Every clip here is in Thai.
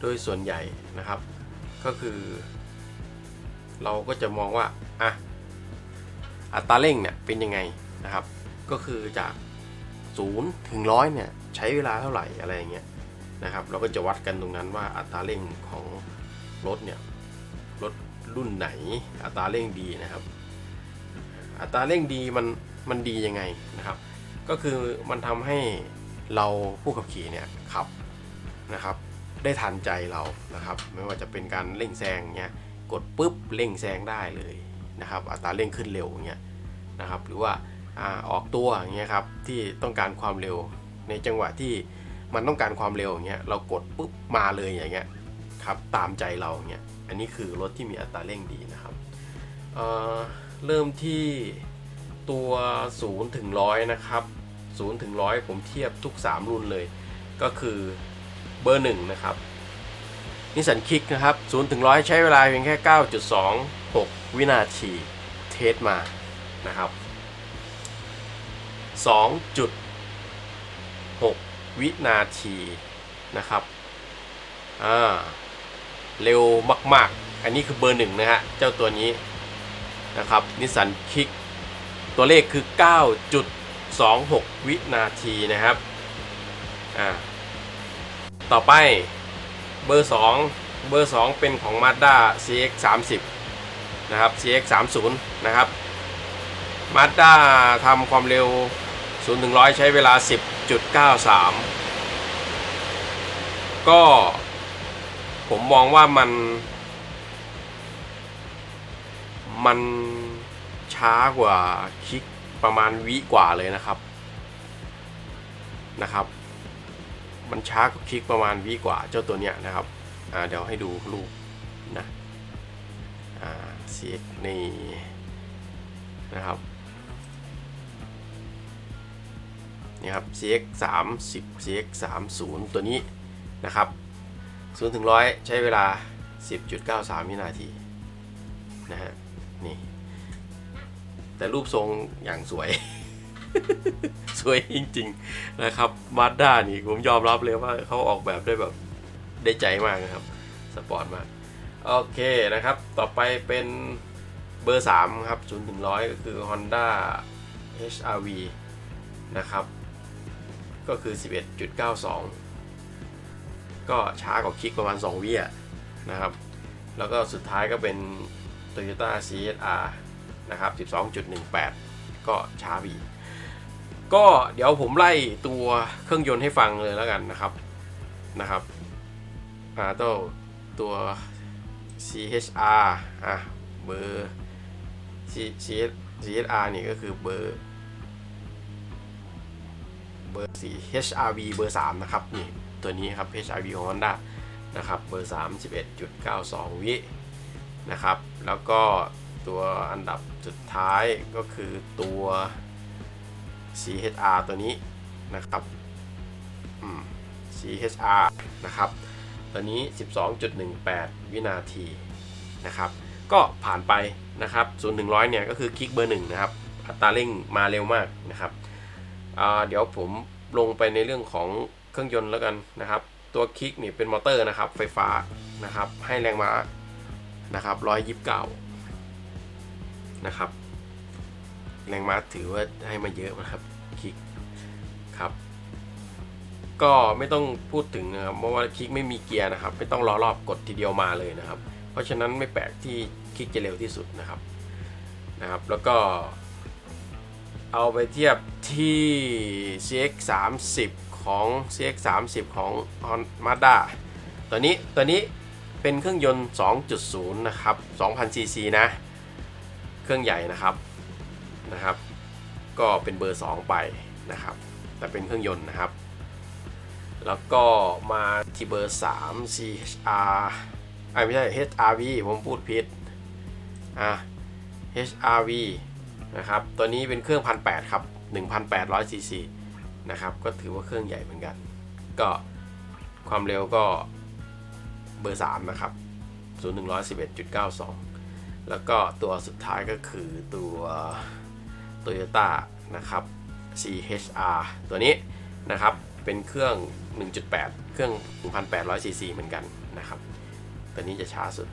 โดยส่วนใหญ่นะครับ ก็คือ เราก็จะมองว่าอะอัตราเร่งเนี่ยเป็นยังไงนะครับ ก็คือจาก 0 ถึงร้อยเนี่ยใช้เวลาเท่าไหร่อะไรอย่างเงี้ยนะครับ เราก็จะวัดกันตรงนั้นว่าอัตราเร่งของรถเนี่ยรถรุ่นไหนอัตราเร่งดีนะครับ อัตราเร่งดีมันมันดียังไงนะครับ ก็คือมันทำให้เราผู้ขับขี่เนี่ยขับนะครับ ได้ทันใจเรานะครับ ไม่ว่าจะเป็นการเร่งแซงเงี้ยกดปุ๊บเร่งแซงได้เลยนะครับ อัตราเร่งขึ้นเร็วเงี้ยนะครับ หรือว่าอาออกตัวเงี้ยครับที่ต้องการความเร็ว ในจังหวะที่มันต้องการความเร็วอย่างเงี้ยเรากดปุ๊บมาเลยอย่างเงี้ยครับตามใจเราเงี้ยอันนี้คือรถที่มีอัตราเร่งดีนะครับเอ่อเริ่มที่ตัว0ถึง100นะครับ0ถึง100 ผมเทียบทุก 3 รุ่นเลย ก็คือ บอร์หนึ่งนะครับนิสสันคิกนะครับ0ถึง100 ใช้เวลาเพียงแค่ 9.26 วินาทีเทสมานะครับ 2.6 วินาทีนะครับอ่าเร็วมากๆ อันนี้คือเบอร์หนึ่งนะฮะ เจ้าตัวนี้นะครับนิสสันคิกตัวเลขคือ 9.26 วินาทีนะครับอ่า ต่อไปเบอร์ 2 เบอร์ 2 เป็นของ Mazda CX 30นะครับ CX 30นะครับ Mazda ทำความเร็ว 0 ถึง 100 ใช้เวลา 10.93 ก็ผมมองว่ามัน มันช้ากว่าคลิกประมาณวิกว่าเลยนะครับนะครับ มันช้ากว่าคลิกประมาณวิกว่าเจ้าตัวเนี้ยนะครับเดี๋ยวให้ดูรูปนะอ่า CX นี่นะครับนี่ครับ CX 30 CX 30ตัวนี้นะครับ0ถึง100 ใช้เวลา 10.93 วินาทีนะฮะนี่แต่รูปทรงอย่างสวย สวยจริงๆนะครับมาด้านี่ผมยอมรับเลยว่าเขาออกแบบได้แบบได้ใจมากนะครับ สปอร์ตมาก โอเคนะครับ ต่อไปเป็นเบอร์ 3 ครับ0ถึง100 ก็คือ Honda HRV นะครับ ก็คือ 11.92 ก็ช้ากว่าคลิกประมาณ 2 วิอะนะครับ แล้วก็สุดท้ายก็เป็น Toyota CSR นะครับ 12.18 ก็ช้าบีก ก็เดี๋ยวผมไล่ตัวเครื่องยนต์ให้ฟังเลยแล้วกันนะครับนะครับอ่าตัวตัว CHR อะเบอร์ C C CHR นี่ก็คือเบอร์เบอร์4 HRV เบอร์ 3 นะครับ นี่ตัวนี้ครับ HRV ของ Honda นะครับ เบอร์ 3 11.92 วินะครับ แล้วก็ตัวอันดับสุดท้ายก็คือตัว CHR ตัวนี้นะครับอืม CHR นะครับ ตัวนี้ 12.18 วินาทีนะครับ ก็ผ่านไปนะครับ0ถึง100เนี่ยก็คือคลิกเบอร์1นะครับ อัตราเร่งมาเร็วมากนะครับ เดี๋ยวผมลงไปในเรื่องของเครื่องยนต์แล้วกันนะครับ ตัวคลิกนี่เป็นมอเตอร์นะครับ ไฟฟ้านะครับ ให้แรงม้านะครับ129 นะครับ แรงม้าถือว่าให้มาเยอะนะครับคลิกครับ ก็ไม่ต้องพูดถึงนะครับเพราะว่าคลิกไม่มีเกียร์นะครับ ไม่ต้องรอรอบกดทีเดียวมาเลยนะครับ เพราะฉะนั้นไม่แปลกที่คลิกจะเร็วที่สุดนะครับนะครับ แล้วก็ เอาไปเทียบที่ CX 30ของ CX 30ของ Mazda ตัวนี้ตัวนี้เป็นเครื่องยนต์ 2.0 นะครับ 2,000 cc นะ เครื่องใหญ่นะครับ นะครับ ก็เป็นเบอร์ 2 ไปนะครับ แต่เป็นเครื่องยนต์นะครับ แล้วก็มาที่เบอร์ 3 CHR ไอ้ไม่ใช่ HRV ผมพูดผิดอะ HRV นะครับ ตัวนี้เป็นเครื่อง 1,800 ครับ 1,800ซีซีนะครับ ก็ถือว่าเครื่องใหญ่เหมือนกัน ก็ความเร็วก็เบอร์ 3 นะครับ 0 1 11.92 แล้วก็ตัวสุดท้ายก็คือตัว Toyota นะครับ CHR ตัวนี้นะครับเป็นเครื่อง 1.8 เครื่อง 1,800 ซีซีเหมือนกันนะครับตัวนี้จะช้าสุด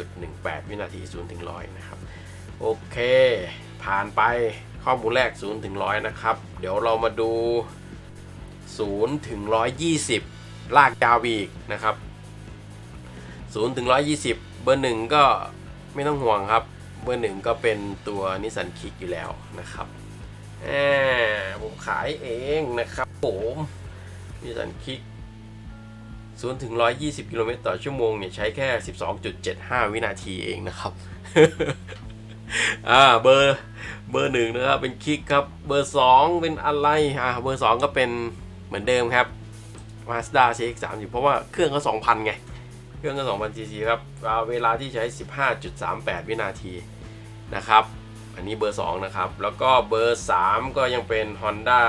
12.18 วินาที 0 ถึง 100 นะครับ โอเค ผ่านไปข้อมูลแรก 0 ถึง 100 นะครับ เดี๋ยวเรามาดู 0 ถึง 120 ลากยาวอีกนะครับ 0 ถึง 120 เบอร์หนึ่งก็ไม่ต้องห่วงครับ เบอร์หนึ่งก็เป็นตัวนิสสันคิกอยู่แล้วนะครับแหมผมขายเองนะครับผมนิสสันคิก0ถึง120กิโลเมตรต่อชั่วโมงเนี่ยใช้แค่12.75วินาทีเองนะครับอ่าเบอร์เบอร์หนึ่งนะครับเป็นคิกครับเบอร์2เป็นอะไรอ่าเบอร์2ก็เป็นเหมือนเดิมครับ Mazda CX-30 เพราะว่าเครื่องก็2,000 ไง เครื่องก็2,000 cc ครับเวลาที่ใช้ 15.38 วินาทีนะครับ อันนี้เบอร์ 2 นะครับ แล้วก็เบอร์ 3 ก็ยังเป็น Honda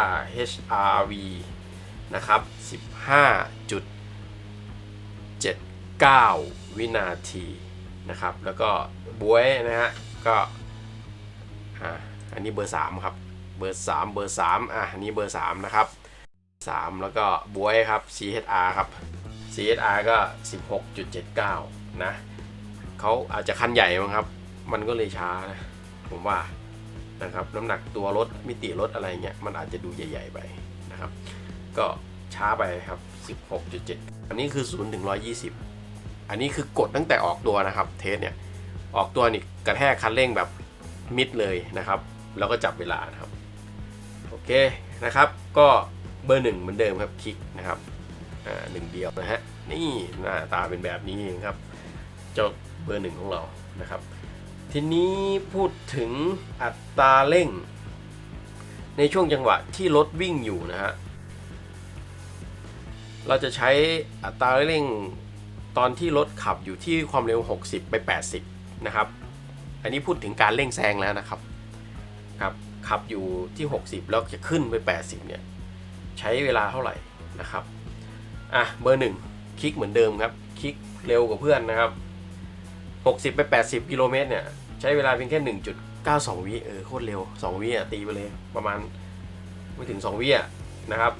HRV นะครับ 15.79 วินาทีนะครับ แล้วก็บวยนะฮะ ก็อ่าอันนี้เบอร์ 3 ครับ เบอร์ 3 เบอร์ 3 อะ อันนี้เบอร์ 3 นะครับ 3 แล้วก็บวยครับ CHR ครับ CHR ก็ 16.79 นะเขาอาจจะคันใหญ่มั้งครับ มันก็เลยช้านะผมว่านะครับน้ำหนักตัวรถมิติรถอะไรเงี้ยมันอาจจะดูใหญ่ ๆ ไปนะครับ ก็ช้าไปครับ 16.7 อันนี้คือ 0 ถึง 120 อันนี้คือกดตั้งแต่ออกตัวนะครับเทสเนี่ยออกตัวนี่กระแทกคันเร่งแบบมิดเลยนะครับ แล้วก็จับเวลานะครับ โอเคนะครับ ก็เบอร์หนึ่งเหมือนเดิมครับคลิกนะครับ หนึ่งเดียวนะฮะนี่หน้าตาเป็นแบบนี้เองครับ เจ้าเบอร์หนึ่งของเรานะครับ ทีนี้พูดถึงอัตราเร่ง ในช่วงจังหวะที่รถวิ่งอยู่นะฮะเราจะใช้อัตราเร่งตอนที่รถขับอยู่ที่ความเร็ว 60 ไป 80 นะครับ อันนี้พูดถึงการเร่งแซงแล้วนะครับครับขับอยู่ที่ 60 แล้วจะขึ้นไป 80 เนี่ย ใช้เวลาเท่าไหร่นะครับ อะเบอร์หนึ่งคลิกเหมือนเดิมครับคลิกเร็วกว่าเพื่อนนะครับ 60 ไป 80 กิโลเมตรเนี่ย ใช้เวลาเพียงแค่ 1.92 วิเออโคตรเร็ว 2 วิอะตีไปเลยประมาณไม่ถึง 2 วิอะนะครับ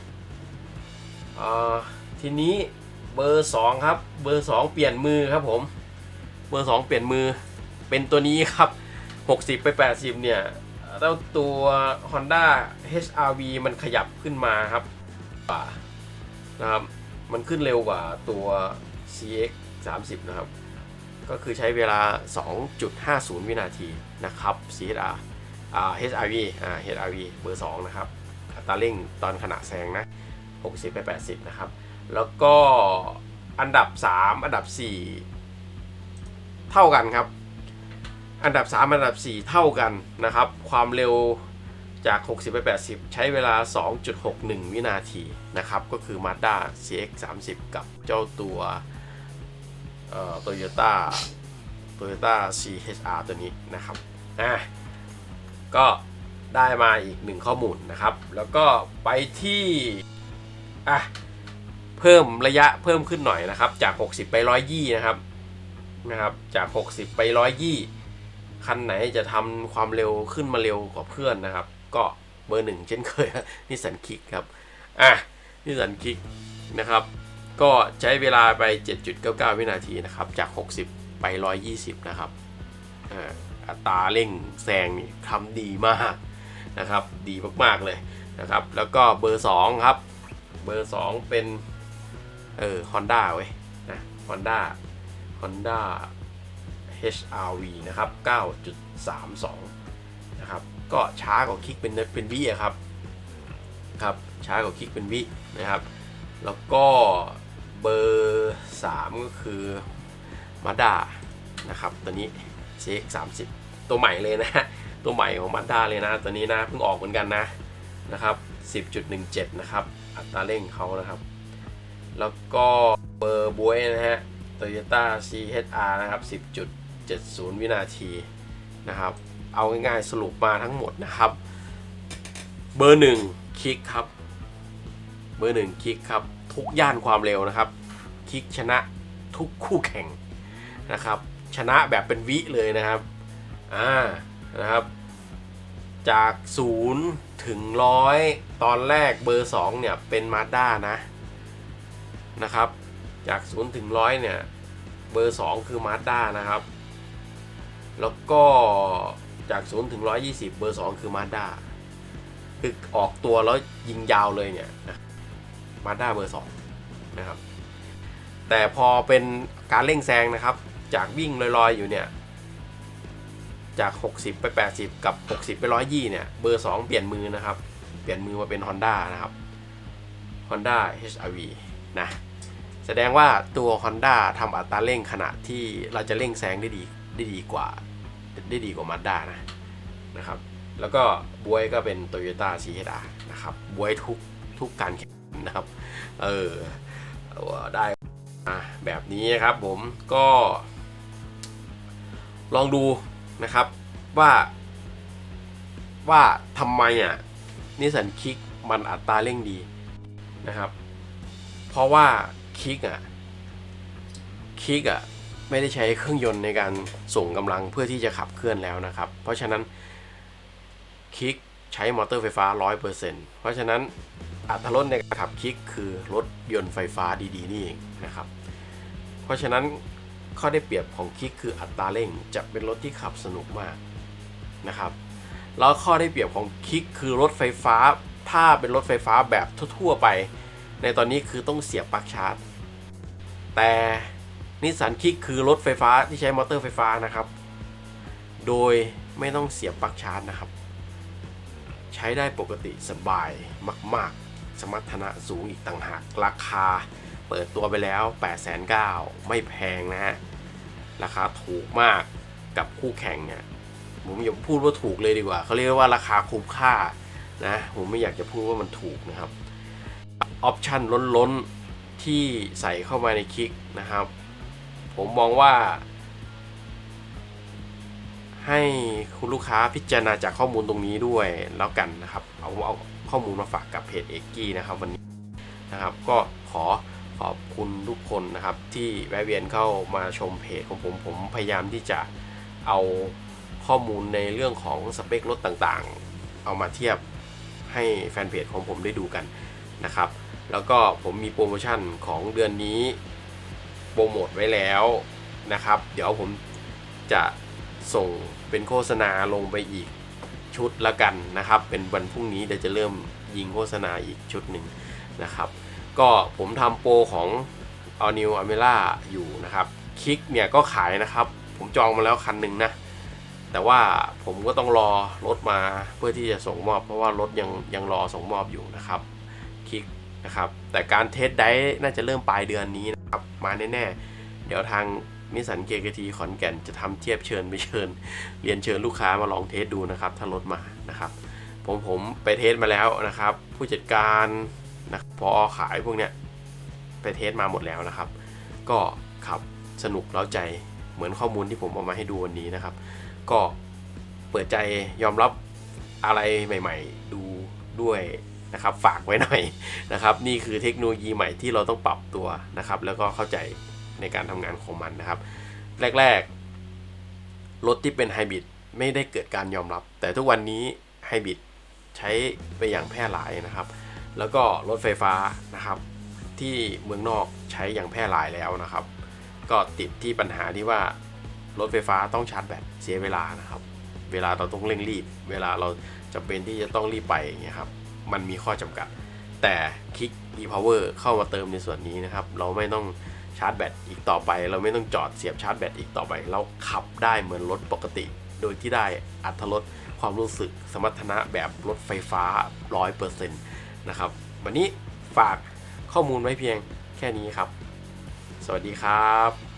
อ่าทีนี้เบอร์ 2 ครับ เบอร์ 2 เปลี่ยนมือครับผม เบอร์ 2 เปลี่ยนมือเป็นตัวนี้ครับ 60 ไป 80 เนี่ยแล้วตัว Honda HRV มันขยับขึ้นมาครับว่านะครับ มันขึ้นเร็วกว่าตัว CX 30 นะครับ ก็คือใช้เวลา 2.50 วินาทีนะครับ CHR อ่า HRV อ่า HRV เบอร์ 2 นะครับ อัตราเร่งตอนขณะแซงนะ 60 ไป 80 นะครับ แล้วก็อันดับ 3 อันดับ 4 เท่ากันครับ อันดับ 3 อันดับ 4 เท่ากันนะครับ ความเร็ว จาก 60 ไป 80 ใช้เวลา 2.61 วินาทีนะครับ ก็คือ Mazda CX 30 กับเจ้าตัวเอ่อ Toyota Toyota CHR ตัวนี้นะครับอะก็ได้มาอีกหนึ่งข้อมูลนะครับ แล้วก็ไปที่อะเพิ่มระยะเพิ่มขึ้นหน่อยนะครับ จาก 60 ไป 120 นะครับนะครับจาก 60 ไป 120 คันไหนจะทำความเร็วขึ้นมาเร็วกว่าเพื่อนนะครับ ก็เบอร์หนึ่งเช่นเคยนิสันคิกครับ อะนิสันคิกนะครับ ก็ใช้เวลาไป 7.99 วินาทีนะครับ จาก 60 ไป 120 นะครับอ่าอัตราเร่งแซงนี่ทำดีมากนะครับ ดีมากๆเลยนะครับ แล้วก็เบอร์ 2 ครับ เบอร์ 2 เป็น เออ Honda เว้ยนะ Honda Honda HRV นะครับ 9.32 ก็ช้ากว่าคลิกเป็นเป็นวิครับครับช้ากว่าคลิกเป็นวินะครับ แล้วก็เบอร์3ก็คือ Mazda นะครับตัวนี้ CX 30ตัวใหม่เลยนะ ตัวใหม่ของ Mazda เลยนะตัวนี้นะเพิ่งออกเหมือนกันนะนะครับ10.17 นะครับ อัตราเร่งเขานะครับ แล้วก็เบอร์บวยนะฮะ Toyota CHR นะครับ 10.70 วินาทีนะครับ เอาง่ายๆสรุปมาทั้งหมดนะครับ เบอร์หนึ่งคลิกครับ เบอร์หนึ่งคลิกครับ ทุกย่านความเร็วนะครับ คลิกชนะทุกคู่แข่งนะครับ ชนะแบบเป็นวิเลยนะครับอ่านะครับ จาก0ถึง100ตอนแรกเบอร์ 2 เนี่ย เป็นมาด้านะนะครับ จาก0ถึง100เนี่ย เบอร์ 2 คือ Mazda นะครับ แล้วก็ จาก 0 ถึง 120 เบอร์ 2 คือ Mazda คือออกตัวแล้วยิงยาวเลยเนี่ยนะ Mazda เบอร์ 2 นะครับ แต่พอเป็นการเร่งแซงนะครับ จากวิ่งลอยๆอยู่เนี่ย จาก 60 ไป 80 กับ 60 ไป 120 เนี่ย เบอร์ 2 เปลี่ยนมือนะครับ เปลี่ยนมือมาเป็น Honda นะครับ Honda HRV นะ แสดงว่าตัว Honda ทำอัตราเร่งขณะที่เราจะเร่งแซงได้ดีได้ดีกว่า ได้ดีกว่า Mazda นะนะครับ แล้วก็บวยก็เป็น Toyota CHR นะครับบวยทุกทุกการแข่งนะครับ เออได้แบบนี้ครับผมก็ ลองดูนะครับว่าว่าทำไมอะนิสสันคิกมันอัตราเร่งดีนะครับ เพราะว่าคิกอะคิกอะ ไม่ได้ใช้เครื่องยนต์ในการส่งกำลังเพื่อที่จะขับเคลื่อนแล้วนะครับ เพราะฉะนั้นคิกใช้มอเตอร์ไฟฟ้า 100%เพราะฉะนั้นอัตราลดในการขับคิกคือรถยนต์ไฟฟ้าดีๆนี่เองนะครับ เพราะฉะนั้นข้อได้เปรียบของคิกคืออัตราเร่งจะเป็นรถที่ขับสนุกมากนะครับแล้วข้อได้เปรียบของคิกคือรถไฟฟ้า ถ้าเป็นรถไฟฟ้าแบบทั่วๆไป ในตอนนี้คือต้องเสียบปลั๊กชาร์จ แต่ นิสสันคิกคือรถไฟฟ้าที่ใช้มอเตอร์ไฟฟ้านะครับ โดยไม่ต้องเสียบปลั๊กชาร์จนะครับ ใช้ได้ปกติสบายมาก ๆ สมรรถนะสูงอีกต่างหาก ราคาเปิดตัวไปแล้ว 8 9 0 0 0ไม่แพงนะฮะ ราคาถูกมากกับคู่แข่งเนี่ยผมอย่าพูดว่าถูกเลยดีกว่า เขาเรียกว่าราคาคุ้มค่านะ ผมไม่อยากจะพูดว่ามันถูกนะครับ ออปชันล้นๆที่ใส่เข้ามาในคลิกนะครับ ผมมองว่า ให้คุณลูกค้าพิจารณาจากข้อมูลตรงนี้ด้วยแล้วกันนะครับ เอาเอาข้อมูลมาฝากกับเพจเอกกี้นะครับวันนี้นะครับก็ขอขอบคุณทุกคนนะครับ ที่แวะเวียนเข้ามาชมเพจของผมผมพยายามที่จะเอาข้อมูลในเรื่องของสเปครถต่างๆ เอามาเทียบให้แฟนเพจของผมได้ดูกันนะครับ แล้วก็ผมมีโปรโมชั่นของเดือนนี้ โปรโมทไว้แล้วนะครับ เดี๋ยวผมจะส่งเป็นโฆษณาลงไปอีกชุดละกันนะครับ เป็นวันพรุ่งนี้เดี๋ยวจะเริ่มยิงโฆษณาอีกชุดหนึ่งนะครับ ก็ผมทำโปรของ All New Amela อยู่นะครับ คลิกเนี่ยก็ขายนะครับ ผมจองมาแล้วคันหนึ่งนะ แต่ว่าผมก็ต้องรอรถมาเพื่อที่จะส่งมอบ เพราะว่ารถยังยังรอส่งมอบอยู่นะครับ นะครับ แต่การเทสได้น่าจะเริ่มปลายเดือนนี้นะครับ มาแน่ๆ เดี๋ยวทางนิสันเกกทีขอนแก่นจะทำเทียบเชิญไปเชิญ เรียนเชิญลูกค้ามาลองเทสดูนะครับ ถ้ารถมานะครับ ผมผมไปเทสมาแล้วนะครับ ผู้จัดการนะพอขายพวกเนี้ยไปเทสมาหมดแล้วนะครับ ก็ขับสนุกเล้าใจเหมือนข้อมูลที่ผมเอามาให้ดูวันนี้นะครับ ก็เปิดใจยอมรับอะไรใหม่ ๆ ดูด้วย นะครับฝากไว้หน่อยนะครับ นี่คือเทคโนโลยีใหม่ที่เราต้องปรับตัวนะครับ แล้วก็เข้าใจในการทำงานของมันนะครับ แรกๆรถที่เป็นไฮบริดไม่ได้เกิดการยอมรับ แต่ทุกวันนี้ไฮบริดใช้ไปอย่างแพร่หลายนะครับ แล้วก็รถไฟฟ้านะครับ ที่เมืองนอกใช้อย่างแพร่หลายแล้วนะครับ ก็ติดที่ปัญหาที่ว่ารถไฟฟ้าต้องชาร์จแบตเสียเวลานะครับ เวลาเราต้องเร่งรีบ เวลาเราจำเป็นที่จะต้องรีบไปอย่างเงี้ยครับ มันมีข้อจำกัด แต่คลิก e-power เข้ามาเติมในส่วนนี้นะครับ เราไม่ต้องชาร์จแบตอีกต่อไป เราไม่ต้องจอดเสียบชาร์จแบตอีกต่อไป เราขับได้เหมือนรถปกติ โดยที่ได้อัตรสความรู้สึกสมรรถนะแบบรถไฟฟ้า 100%นะครับ วันนี้ฝากข้อมูลไว้เพียงแค่นี้ครับ สวัสดีครับ